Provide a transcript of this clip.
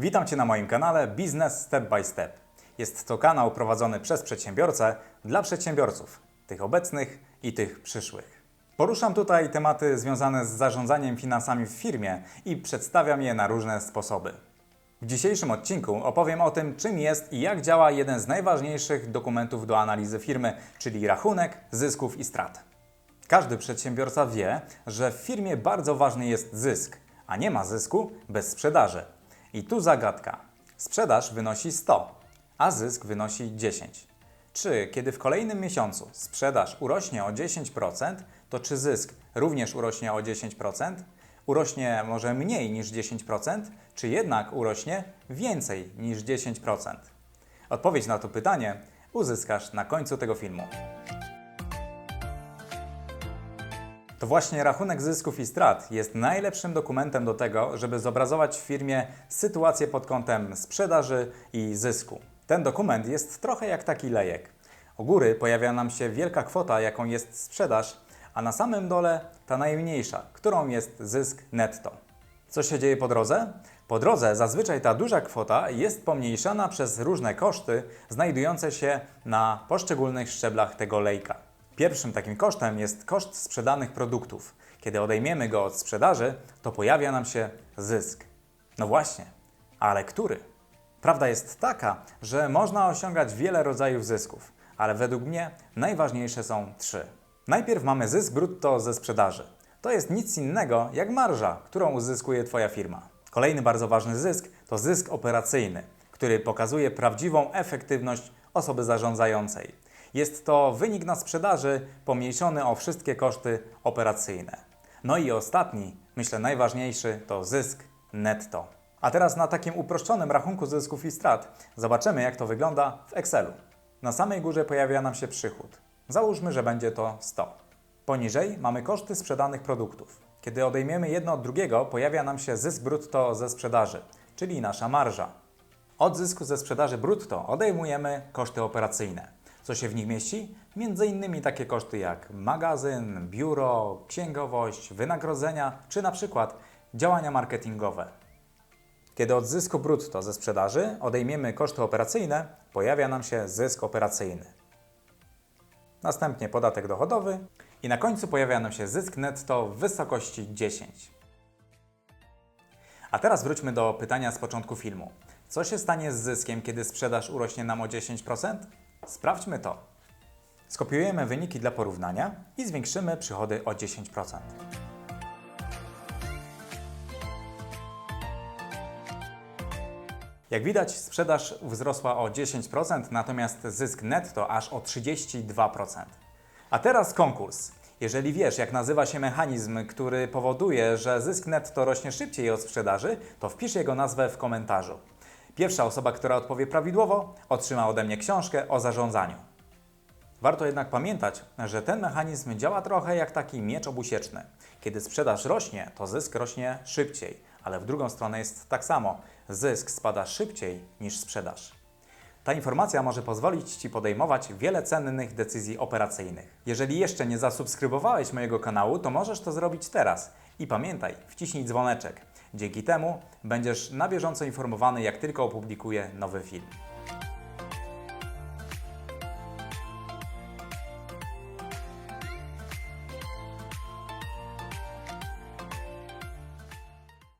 Witam Cię na moim kanale Biznes Step by Step. Jest to kanał prowadzony przez przedsiębiorcę dla przedsiębiorców, tych obecnych i tych przyszłych. Poruszam tutaj tematy związane z zarządzaniem finansami w firmie i przedstawiam je na różne sposoby. W dzisiejszym odcinku opowiem o tym, czym jest i jak działa jeden z najważniejszych dokumentów do analizy firmy, czyli rachunek zysków i strat. Każdy przedsiębiorca wie, że w firmie bardzo ważny jest zysk, a nie ma zysku bez sprzedaży. I tu zagadka. Sprzedaż wynosi 100, a zysk wynosi 10. Czy kiedy w kolejnym miesiącu sprzedaż urośnie o 10%, to czy zysk również urośnie o 10%? Urośnie może mniej niż 10%, czy jednak urośnie więcej niż 10%? Odpowiedź na to pytanie uzyskasz na końcu tego filmu. To właśnie rachunek zysków i strat jest najlepszym dokumentem do tego, żeby zobrazować w firmie sytuację pod kątem sprzedaży i zysku. Ten dokument jest trochę jak taki lejek. U góry pojawia nam się wielka kwota, jaką jest sprzedaż, a na samym dole ta najmniejsza, którą jest zysk netto. Co się dzieje po drodze? Po drodze zazwyczaj ta duża kwota jest pomniejszana przez różne koszty znajdujące się na poszczególnych szczeblach tego lejka. Pierwszym takim kosztem jest koszt sprzedanych produktów. Kiedy odejmiemy go od sprzedaży, to pojawia nam się zysk. No właśnie, ale który? Prawda jest taka, że można osiągać wiele rodzajów zysków, ale według mnie najważniejsze są trzy. Najpierw mamy zysk brutto ze sprzedaży. To jest nic innego jak marża, którą uzyskuje Twoja firma. Kolejny bardzo ważny zysk to zysk operacyjny, który pokazuje prawdziwą efektywność osoby zarządzającej. Jest to wynik na sprzedaży pomniejszony o wszystkie koszty operacyjne. No i ostatni, myślę najważniejszy, to zysk netto. A teraz na takim uproszczonym rachunku zysków i strat zobaczymy, jak to wygląda w Excelu. Na samej górze pojawia nam się przychód. Załóżmy, że będzie to 100. Poniżej mamy koszty sprzedanych produktów. Kiedy odejmiemy jedno od drugiego, pojawia nam się zysk brutto ze sprzedaży, czyli nasza marża. Od zysku ze sprzedaży brutto odejmujemy koszty operacyjne. Co się w nich mieści? Między innymi takie koszty jak magazyn, biuro, księgowość, wynagrodzenia czy na przykład działania marketingowe. Kiedy od zysku brutto ze sprzedaży odejmiemy koszty operacyjne, pojawia nam się zysk operacyjny. Następnie podatek dochodowy i na końcu pojawia nam się zysk netto w wysokości 10. A teraz wróćmy do pytania z początku filmu. Co się stanie z zyskiem, kiedy sprzedaż urośnie nam o 10%? Sprawdźmy to. Skopiujemy wyniki dla porównania i zwiększymy przychody o 10%. Jak widać, sprzedaż wzrosła o 10%, natomiast zysk netto aż o 32%. A teraz konkurs. Jeżeli wiesz, jak nazywa się mechanizm, który powoduje, że zysk netto rośnie szybciej od sprzedaży, to wpisz jego nazwę w komentarzu. Pierwsza osoba, która odpowie prawidłowo, otrzyma ode mnie książkę o zarządzaniu. Warto jednak pamiętać, że ten mechanizm działa trochę jak taki miecz obusieczny. Kiedy sprzedaż rośnie, to zysk rośnie szybciej, ale w drugą stronę jest tak samo. Zysk spada szybciej niż sprzedaż. Ta informacja może pozwolić Ci podejmować wiele cennych decyzji operacyjnych. Jeżeli jeszcze nie zasubskrybowałeś mojego kanału, to możesz to zrobić teraz. I pamiętaj, wciśnij dzwoneczek. Dzięki temu będziesz na bieżąco informowany, jak tylko opublikuję nowy film.